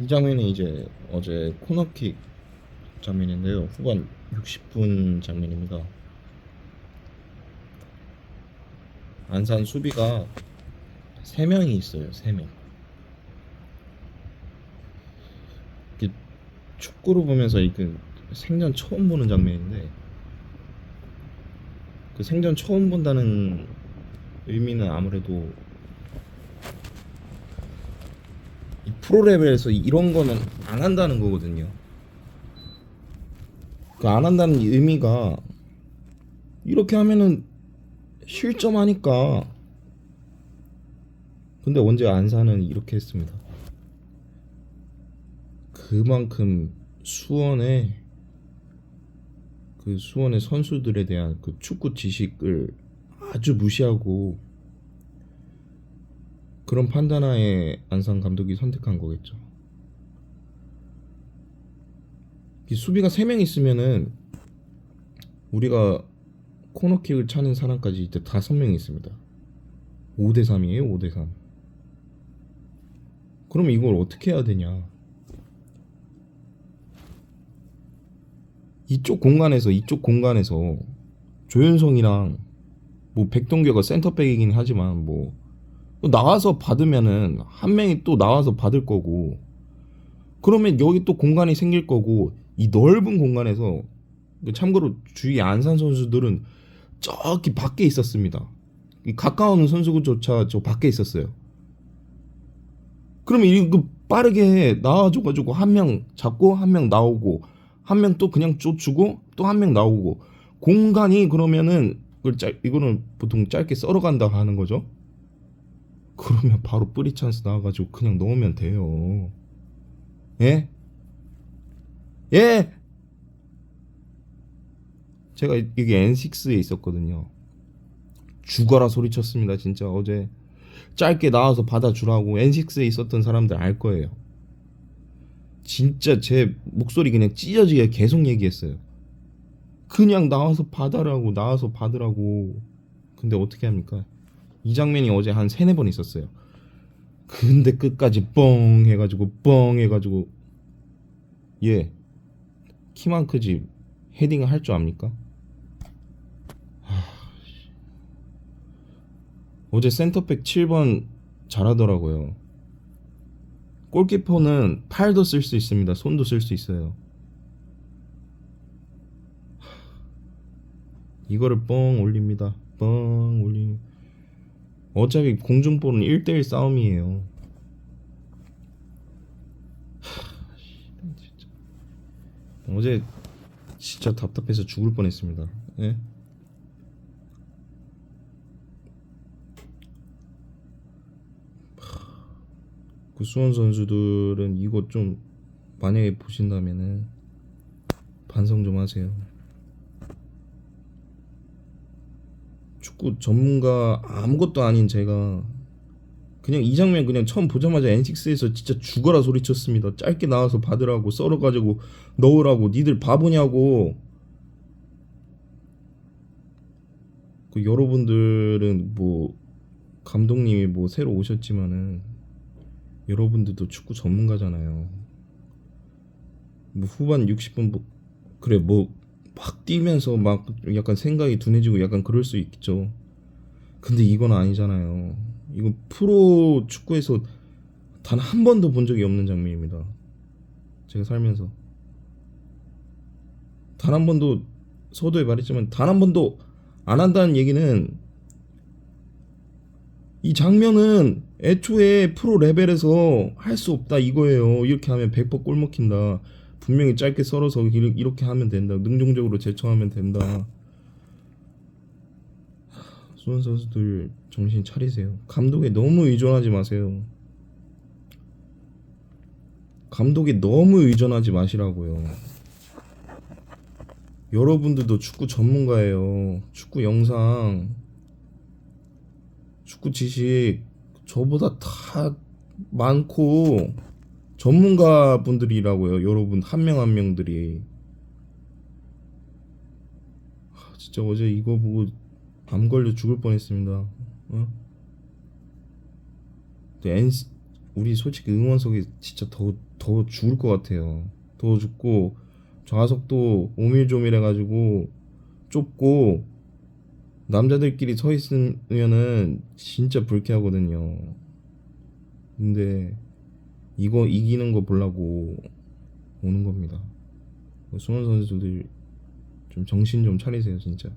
이 장면이 이제 어제 코너킥 장면인데요. 후반 60분 장면입니다. 안산 수비가 3명이 있어요. 3명. 이게 축구를 보면서 이그 생전 처음 보는 장면인데 그 생전 처음 본다는 의미는 아무래도 이 프로 레벨에서 이런 거는 안 한다는 거거든요. 그 안 한다는 의미가 이렇게 하면은 실점하니까. 근데 언제 안산은 이렇게 했습니다. 그만큼 수원의 그 수원의 선수들에 대한 그 축구 지식을 아주 무시하고 그런 판단하에 안산 감독이 선택한 거겠죠. 이 수비가 3명 있으면은 우리가 코너킥을 차는 사람까지 이제 5명이 있습니다. 5대 3이에요, 5대 3. 그럼 이걸 어떻게 해야 되냐? 이쪽 공간에서 이쪽 공간에서 조윤성이랑 뭐 백동규가 센터백이긴 하지만 뭐 나와서 받으면은 한 명이 또 나와서 받을 거고 그러면 여기 또 공간이 생길 거고 이 넓은 공간에서 참고로 주위 안산 선수들은 저기 밖에 있었습니다. 이 가까운 선수조차 저 밖에 있었어요. 그러면 이거 빠르게 나와줘가지고 한 명 잡고 한 명 나오고 한 명 또 그냥 쫓주고 또 한 명 나오고 공간이 그러면은 그걸 짧 이거는 보통 짧게 썰어간다 하는 거죠. 그러면 바로 뿌리 찬스 나와가지고 그냥 넣으면 돼요. 예? 예? 제가 이게 N6에 있었거든요. 죽어라 소리쳤습니다, 진짜 어제. 짧게 나와서 받아주라고 N6에 있었던 사람들 알 거예요. 진짜 제 목소리 그냥 찢어지게 계속 얘기했어요. 그냥 나와서 받아라고, 나와서 받으라고. 근데 어떻게 합니까? 이 장면이 어제 한 세네 번 있었어요. 근데 끝까지 뻥 해가지고 뻥 해가지고 예 키만 크지 헤딩을 할 줄 압니까? 하... 어제 센터백 7번 잘하더라고요. 골키퍼는 팔도 쓸 수 있습니다. 손도 쓸 수 있어요. 이거를 뻥 올립니다. 뻥 올리. 어차피 공중볼은 1대1 싸움이에요. 하, 진짜. 어제 진짜 답답해서 죽을 뻔했습니다. 예? 그 수원 선수들은 이거 좀 만약에 보신다면은 반성 좀 하세요. 축구 전문가 아무것도 아닌 제가 그냥 이 장면 그냥 처음 보자마자 N6에서 진짜 죽어라 소리쳤습니다. 짧게 나와서 받으라고 썰어가지고 넣으라고 니들 바보냐고. 그 여러분들은 뭐 감독님이 뭐 새로 오셨지만은 여러분들도 축구 전문가잖아요. 뭐 후반 60분 뭐 그래 뭐 막 뛰면서 막 약간 생각이 둔해지고 약간 그럴 수 있죠. 근데 이건 아니잖아요. 이거 프로 축구에서 단 한 번도 본 적이 없는 장면입니다. 제가 살면서 단 한 번도 서두에 말했지만 단 한 번도 안 한다는 얘기는 이 장면은 애초에 프로 레벨에서 할 수 없다 이거예요. 이렇게 하면 100%골 먹힌다. 분명히 짧게 썰어서 이렇- 이렇게 하면 된다. 능동적으로 제청하면 된다. 하, 수원 선수들 정신 차리세요. 감독에 너무 의존하지 마세요. 감독에 너무 의존하지 마시라고요. 여러분들도 축구 전문가예요. 축구 영상, 축구 지식 저보다 다 많고 전문가 분들이라고요. 여러분 한 명 한 명들이 하, 진짜 어제 이거 보고 암 걸려 죽을 뻔했습니다. 어? 또 NC 우리 솔직히 응원석에 진짜 더 더 죽을 것 같아요. 더 죽고 좌석도 오밀조밀해가지고 좁고 남자들끼리 서 있으면은 진짜 불쾌하거든요. 근데 이거 이기는 거 보려고 오는 겁니다. 승원 선수들 좀 정신 좀 차리세요 진짜.